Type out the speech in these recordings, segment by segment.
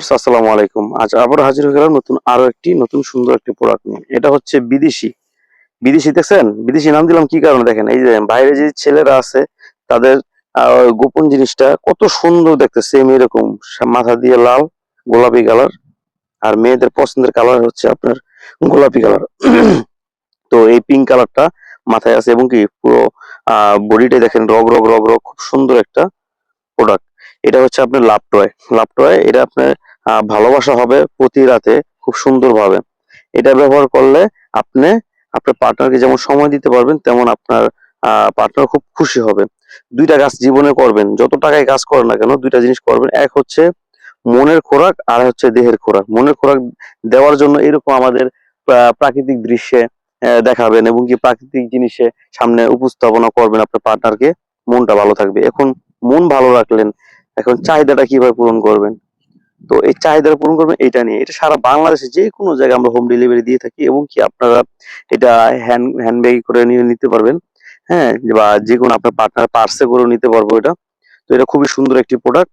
Viewers আসসালামু আলাইকুম। আজ আবার হাজির হয়ে গেলাম নতুন আরও একটি, নতুন সুন্দর একটি প্রোডাক্ট নিয়ে। এটা হচ্ছে বিদেশি। বিদেশি দেখছেন? বিদেশি নাম দিলাম কি কারণে দেখেন? এই যে বাইরে যে ছেলেরা আছে, তাদের গোপন জিনিসটা কত সুন্দর দেখতে। সেম এরকম মাথা দিয়ে লাল, গোলাপি কালার আর মেয়েদের পছন্দের কালার হচ্ছে আপনার গোলাপি কালার তো এই পিঙ্ক কালারটা মাথায় আছে এবং কি পুরো বডিটা দেখেন রগ রগ রগ রগ, খুব সুন্দর একটা প্রোডাক্ট এটা হচ্ছে আপনার লাভ টয় লাভ টয় এটা আপনার ভালোবাসা হবে প্রতি রাতে খুব সুন্দর ভাবে এটা ব্যবহার করলে আপনি, আপনার পার্টনারকে যেমন সময় দিতে পারবেন, তেমন আপনার পার্টনার খুব খুশি হবে। দুইটা কাজ জীবনে করবেন। যত টাকায় কাজ করেন না কেন, দুইটা জিনিস করবেন। এক হচ্ছে মনের খোরাক, আর হচ্ছে দেহের খোরাক। মনের খোরাক দেওয়ার জন্য এরকম আমাদের প্রাকৃতিক দৃশ্যে দেখাবেন এবং কি প্রাকৃতিক জিনিসে সামনে উপস্থাপনা করবেন আপনার পার্টনারকে মনটা ভালো থাকবে। এখন মন ভালো রাখলেন, এখন চাহিদাটা কীভাবে পূরণ করবেন? তো এই চাহিদা পূরণ করবেন এটা নিয়ে। এটা সারা বাংলাদেশে যে কোনো জায়গায় আমরা হোম ডেলিভারি দিয়ে থাকি এবং কি আপনারা এটা হ্যান্ড হ্যান্ড ব্যাগ করে নিয়ে নিতে পারবেন হ্যাঁ? বা যে কোনো আপনার পার্টনার পার্সে করে নিতে পারব এটা। তো এটা খুবই সুন্দর একটি প্রোডাক্ট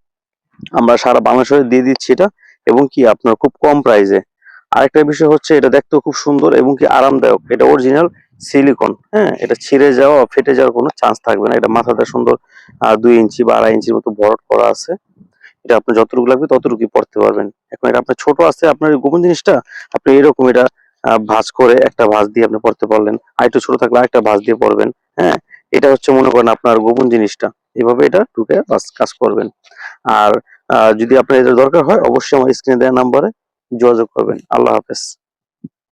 আমরা সারা বাংলাদেশে দিয়ে দিচ্ছি এটা এবং কি আপনার খুব কম প্রাইসে আরেকটা বিষয় হচ্ছে, এটা দেখতেও খুব সুন্দর এবং কি আরামদায়ক। এটা অরিজিনাল সিলিকন হ্যাঁ? এটা ছিঁড়ে যাওয়া, ফেটে যাওয়ার কোনো চান্স থাকবে না। এটা মাথাটা সুন্দর দুই ইঞ্চি বা আড়াই ইঞ্চির মতো ভরট করা আছে। এটা আপনার যতটুকু লাগবে ততটুকুই পড়তে পারবেন। এখন এটা আপনার ছোট আছে, আপনার গোপন জিনিসটা আপনি এরকম এটা ভাঁজ করে একটা ভাঁজ দিয়ে আপনি পড়তে পারলেন। আর একটু ছোট থাকলে আরেকটা ভাঁজ দিয়ে পড়বেন হ্যাঁ? এটা হচ্ছে মনে করেন আপনার গোপন জিনিসটা। এভাবে এটা ঢুকে কাজ করবেন। আর যদি আপনার এটা দরকার হয়, অবশ্যই আমার স্ক্রিনে দেওয়া নাম্বারে যোগাযোগ করবেন। আল্লাহ হাফেজ।